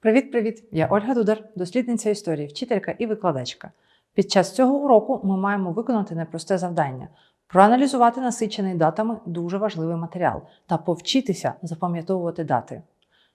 Привіт-привіт! Я Ольга Дудар, дослідниця історії, вчителька і викладачка. Під час цього уроку ми маємо виконати непросте завдання проаналізувати насичений датами дуже важливий матеріал та повчитися запам'ятовувати дати.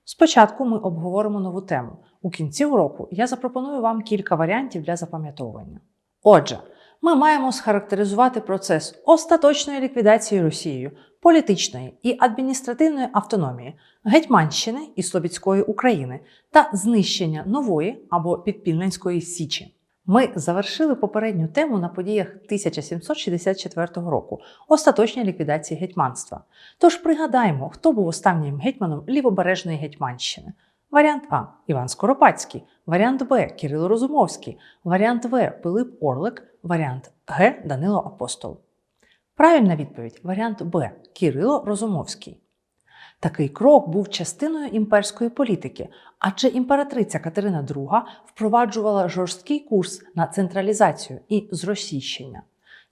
Спочатку ми обговоримо нову тему. У кінці уроку я запропоную вам кілька варіантів для запам'ятовування. Отже, ми маємо схарактеризувати процес остаточної ліквідації Росією, політичної і адміністративної автономії, Гетьманщини і Слобідської України та знищення нової або підпільненської січі. Ми завершили попередню тему на подіях 1764 року остаточній ліквідації гетьманства. Тож пригадаємо, хто був останнім гетьманом лівобережної Гетьманщини. Варіант А Іван Скоропадський, варіант Б Кирило Розумовський, варіант В Пилип Орлик, варіант Г Данило Апостол. Правильна відповідь варіант Б Кирило Розумовський. Такий крок був частиною імперської політики, адже імператриця Катерина II впроваджувала жорсткий курс на централізацію і зросійщення.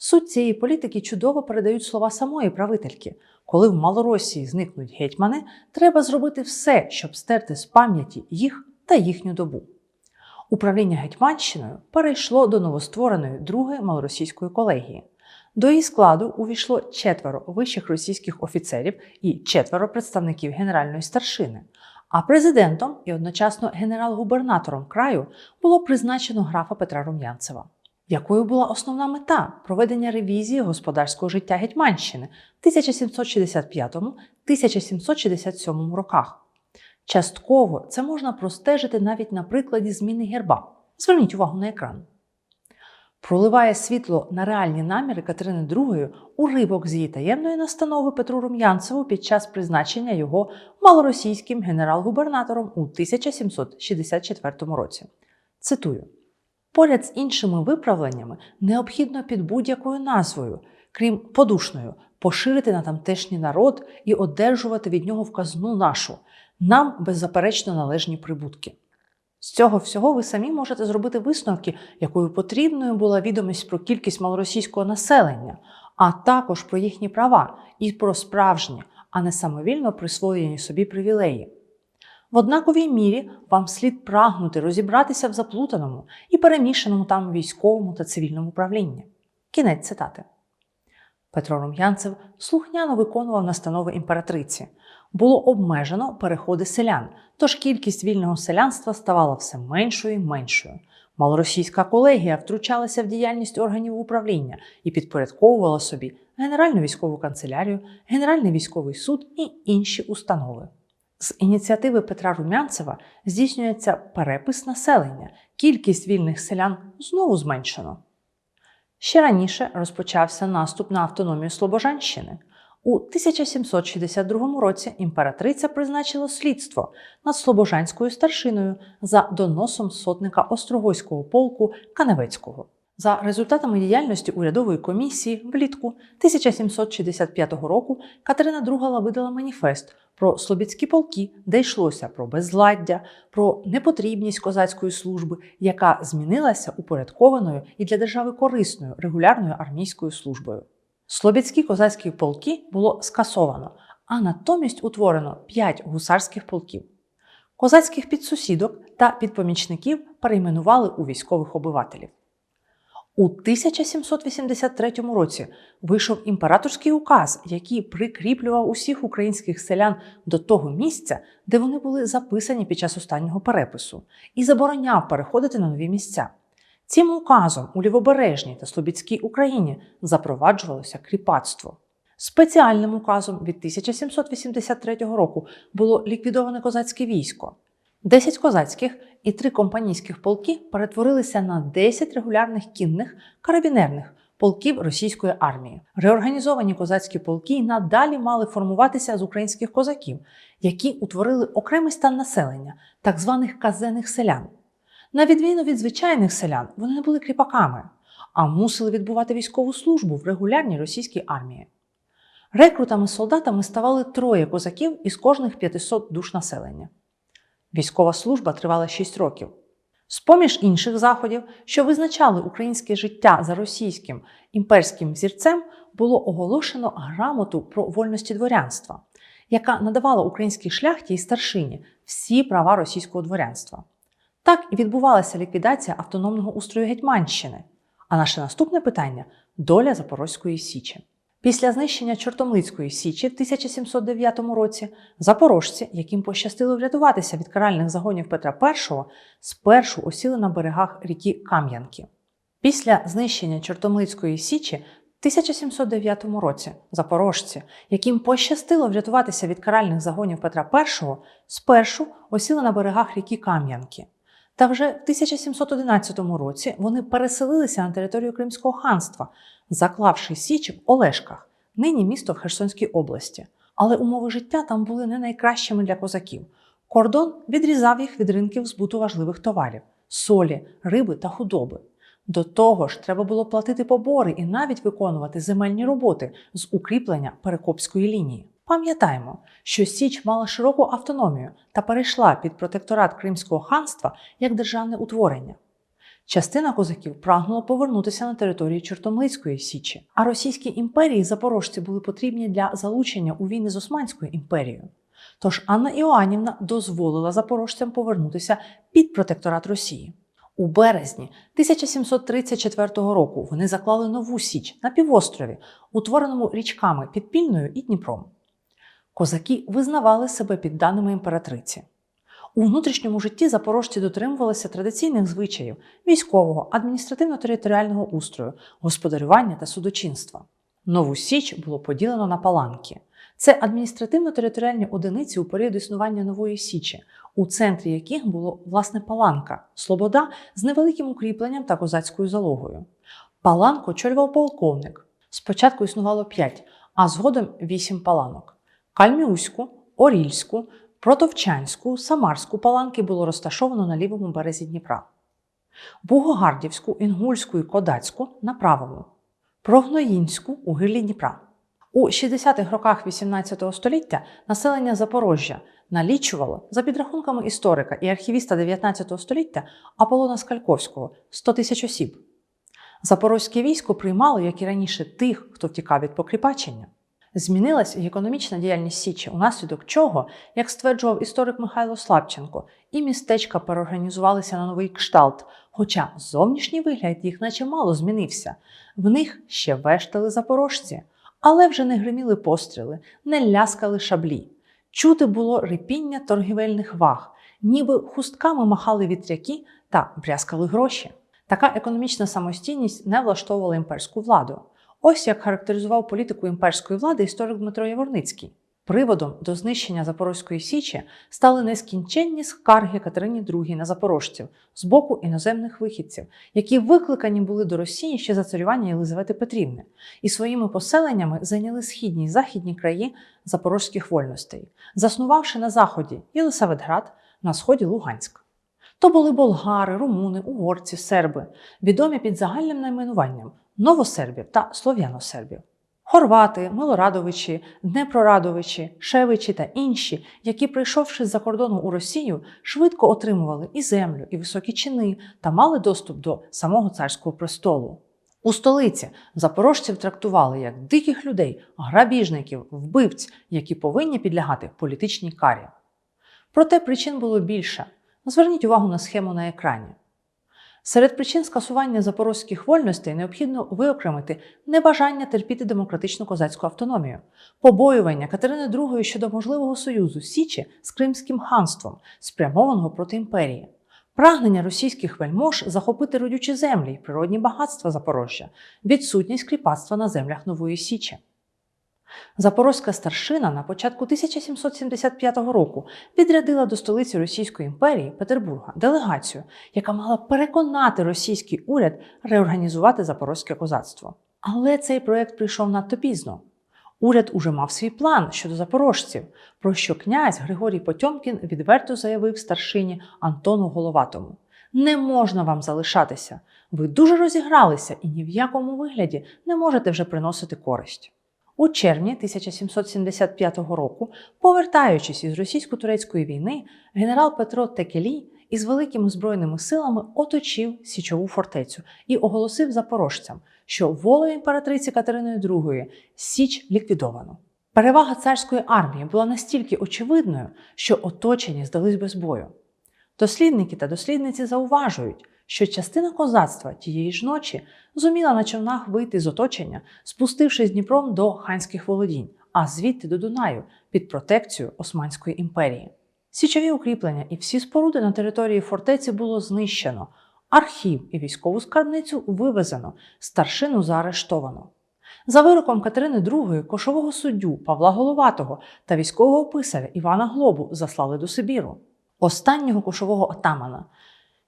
Суть цієї політики чудово передають слова самої правительки. Коли в Малоросії зникнуть гетьмани, треба зробити все, щоб стерти з пам'яті їх та їхню добу. Управління Гетьманщиною перейшло до новоствореної другої малоросійської колегії. До її складу увійшло четверо вищих російських офіцерів і четверо представників генеральної старшини. А президентом і одночасно генерал-губернатором краю було призначено графа Петра Рум'янцева. Якою була основна мета проведення ревізії господарського життя Гетьманщини в 1765-1767 роках? Частково це можна простежити навіть на прикладі зміни герба. Зверніть увагу на екран проливає світло на реальні наміри Катерини II уривок з її таємної настанови Петру Рум'янцеву під час призначення його малоросійським генерал-губернатором у 1764 році. Цитую: поряд з іншими виправленнями необхідно під будь-якою назвою, крім подушною, поширити на тамтешній народ і одержувати від нього в казну нашу, нам беззаперечно належні прибутки. З цього всього ви самі можете зробити висновки, якою потрібною була відомість про кількість малоросійського населення, а також про їхні права і про справжні, а не самовільно присвоєні собі привілеї. В однаковій мірі вам слід прагнути розібратися в заплутаному і перемішаному там військовому та цивільному правлінні. Кінець цитати. Петро Рум'янцев слухняно виконував настанови імператриці. Було обмежено переходи селян, тож кількість вільного селянства ставала все меншою і меншою. Малоросійська колегія втручалася в діяльність органів управління і підпорядковувала собі Генеральну військову канцелярію, Генеральний військовий суд і інші установи. З ініціативи Петра Румянцева здійснюється перепис населення, кількість вільних селян знову зменшено. Ще раніше розпочався наступ на автономію Слобожанщини. У 1762 році імператриця призначила слідство над Слобожанською старшиною за доносом сотника Острогойського полку Каневецького. За результатами діяльності урядової комісії влітку 1765 року Катерина II видала маніфест про слобідські полки, де йшлося про безладдя, про непотрібність козацької служби, яка змінилася упорядкованою і для держави корисною регулярною армійською службою. Слобідські козацькі полки було скасовано, а натомість утворено 5 гусарських полків. Козацьких підсусідок та підпомічників перейменували у військових обивателів. У 1783 році вийшов імператорський указ, який прикріплював усіх українських селян до того місця, де вони були записані під час останнього перепису, і забороняв переходити на нові місця. Цим указом у Лівобережній та Слобідській Україні запроваджувалося кріпацтво. Спеціальним указом від 1783 року було ліквідоване козацьке військо. 10 козацьких і 3 компанійських полки перетворилися на 10 регулярних кінних карабінерних полків російської армії. Реорганізовані козацькі полки надалі мали формуватися з українських козаків, які утворили окремий стан населення, так званих казенних селян. На відміну від звичайних селян, вони не були кріпаками, а мусили відбувати військову службу в регулярній російській армії. Рекрутами-солдатами ставали троє козаків із кожних 500 душ населення. Військова служба тривала 6 років. З-поміж інших заходів, що визначали українське життя за російським імперським взірцем, було оголошено грамоту про вольності дворянства. яка надавала українській шляхті і старшині всі права російського дворянства. Так і відбувалася ліквідація автономного устрою Гетьманщини. А наше наступне питання доля Запорозької Січі. Після знищення Чортомлицької Січі в 1709 році запорожці, яким пощастило врятуватися від каральних загонів Петра І, спершу осіли на берегах ріки Кам'янки. Після знищення Чортомлицької Січі в 1709 році запорожці, яким пощастило врятуватися від каральних загонів Петра І, спершу осіли на берегах ріки Кам'янки. Та вже в 1711 році вони переселилися на територію Кримського ханства, заклавши січ в Олешках, нині місто в Херсонській області. Але умови життя там були не найкращими для козаків. Кордон відрізав їх від ринків збуту важливих товарів солі, риби та худоби. До того ж, треба було платити побори і навіть виконувати земельні роботи з укріплення Перекопської лінії. Пам'ятаємо, що Січ мала широку автономію та перейшла під протекторат Кримського ханства як державне утворення. Частина козаків прагнула повернутися на територію Чортомлицької Січі, а Російській імперії запорожці були потрібні для залучення у війни з Османською імперією. Тож Анна Іоанівна дозволила запорожцям повернутися під протекторат Росії. У березні 1734 року вони заклали нову січ на півострові, утвореному річками Підпільною і Дніпром. Козаки визнавали себе підданими імператриці. У внутрішньому житті запорожці дотримувалися традиційних звичаїв військового, адміністративно-територіального устрою, господарювання та судочинства. Нову Січ було поділено на паланки. Це адміністративно-територіальні одиниці у період існування нової Січі, у центрі яких було власне паланка, слобода з невеликим укріпленням та козацькою залогою. Паланку очолював полковник. Спочатку існувало 5, а згодом 8 паланок. Кальміуську, Орільську, Протовчанську, Самарську паланки було розташовано на лівому березі Дніпра, Бугогардівську, Інгульську і Кодацьку на правому, Прогноїнську у гирлі Дніпра. У 60-х роках XVIII століття населення Запорожжя налічувало, за підрахунками історика і архівіста 19 століття Аполлона Скальковського 100 тисяч осіб. Запорозьке військо приймало, як і раніше, тих, хто втікав від покріпачення. Змінилась і економічна діяльність Січі, унаслідок чого, як стверджував історик Михайло Слабченко, і містечка переорганізувалися на новий кшталт, хоча зовнішній вигляд їх наче мало змінився. В них ще вештали запорожці, але вже не гриміли постріли, не ляскали шаблі. Чути було рипіння торгівельних ваг, ніби хустками махали вітряки та брязкали гроші. Така економічна самостійність не влаштовувала імперську владу. Ось як характеризував політику імперської влади історик Дмитро Яворницький. Приводом до знищення Запорозької Січі стали нескінченні скарги Катерині II на запорожців з боку іноземних вихідців, які викликані були до Росії ще за царювання Єлизавети Петрівни, і своїми поселеннями зайняли східні й західні краї запорозьких вольностей, заснувавши на заході Єлисаветград, на сході Луганськ. То були болгари, румуни, угорці, серби, відомі під загальним найменуванням новосербів та слов'яносербів. Хорвати, Милорадовичі, Днепрорадовичі, Шевичі та інші, які, прийшовши з-за кордону у Росію, швидко отримували і землю, і високі чини та мали доступ до самого царського престолу. У столиці запорожців трактували як диких людей, грабіжників, вбивць, які повинні підлягати політичній карі. Проте причин було більше. Зверніть увагу на схему на екрані. Серед причин скасування запорозьких вольностей необхідно виокремити небажання терпіти демократичну козацьку автономію, побоювання Катерини II щодо можливого союзу Січі з Кримським ханством, спрямованого проти імперії, прагнення російських вельмож захопити родючі землі й природні багатства Запорожжя, відсутність кріпацтва на землях Нової Січі. Запорозька старшина на початку 1775 року відрядила до столиці Російської імперії Петербурга делегацію, яка мала переконати російський уряд реорганізувати запорозьке козацтво. Але цей проект прийшов надто пізно. Уряд уже мав свій план щодо запорожців, про що князь Григорій Потьомкін відверто заявив старшині Антону Головатому: не можна вам залишатися. Ви дуже розігралися і ні в якому вигляді не можете вже приносити користь. У червні 1775 року, повертаючись із російсько-турецької війни, генерал Петро Текелій із великими збройними силами оточив Січову фортецю і оголосив запорожцям, що волею імператриці Катерини II Січ ліквідовано. Перевага царської армії була настільки очевидною, що оточені здались без бою. Дослідники та дослідниці зауважують, що частина козацтва тієї ж ночі зуміла на човнах вийти з оточення, спустившись Дніпром до ханських володінь, а звідти до Дунаю під протекцію Османської імперії. Січові укріплення і всі споруди на території фортеці було знищено, архів і військову скарбницю вивезено, старшину заарештовано. За вироком Катерини II кошового суддю Павла Головатого та військового писаря Івана Глобу заслали до Сибіру. Останнього кошового отамана,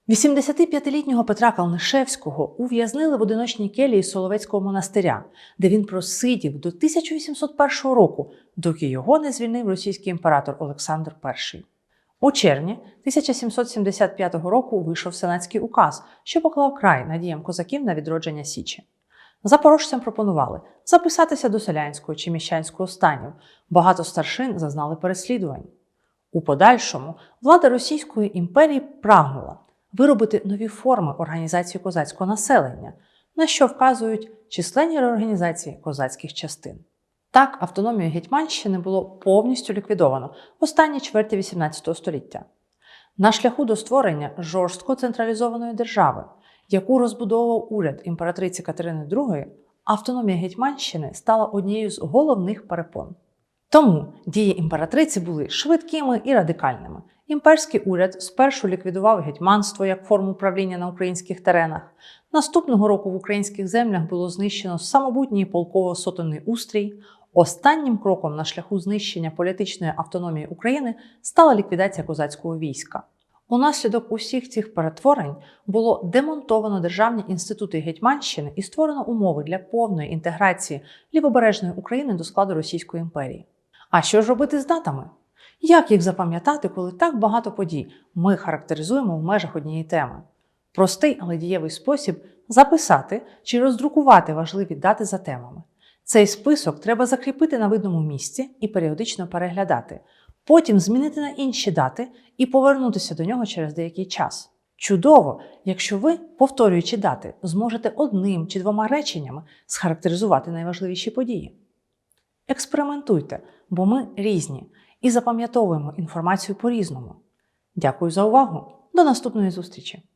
85-літнього Петра Калнишевського, ув'язнили в одиночній келії Соловецького монастиря, де він просидів до 1801 року, доки його не звільнив російський імператор Олександр І. У червні 1775 року вийшов сенатський указ, що поклав край надіям козаків на відродження Січі. Запорожцям пропонували записатися до селянського чи міщанського станів. Багато старшин зазнали переслідувань. У подальшому влада Російської імперії прагнула виробити нові форми організації козацького населення, на що вказують численні реорганізації козацьких частин. Так, автономію Гетьманщини було повністю ліквідовано в останній чверті XVIII століття. На шляху до створення жорстко централізованої держави, яку розбудовував уряд імператриці Катерини II, автономія Гетьманщини стала однією з головних перепон. Тому дії імператриці були швидкими і радикальними. Імперський уряд спершу ліквідував гетьманство як форму правління на українських теренах. Наступного року в українських землях було знищено самобутній полково-сотенний устрій. Останнім кроком на шляху знищення політичної автономії України стала ліквідація козацького війська. Унаслідок усіх цих перетворень було демонтовано державні інститути Гетьманщини і створено умови для повної інтеграції лівобережної України до складу Російської імперії. А що ж робити з датами? Як їх запам'ятати, коли так багато подій ми характеризуємо в межах однієї теми? Простий, але дієвий спосіб записати чи роздрукувати важливі дати за темами. Цей список треба закріпити на видному місці і періодично переглядати, потім змінити на інші дати і повернутися до нього через деякий час. Чудово, якщо ви, повторюючи дати, зможете одним чи двома реченнями схарактеризувати найважливіші події. Експериментуйте, бо ми різні і запам'ятовуємо інформацію по-різному. Дякую за увагу! До наступної зустрічі!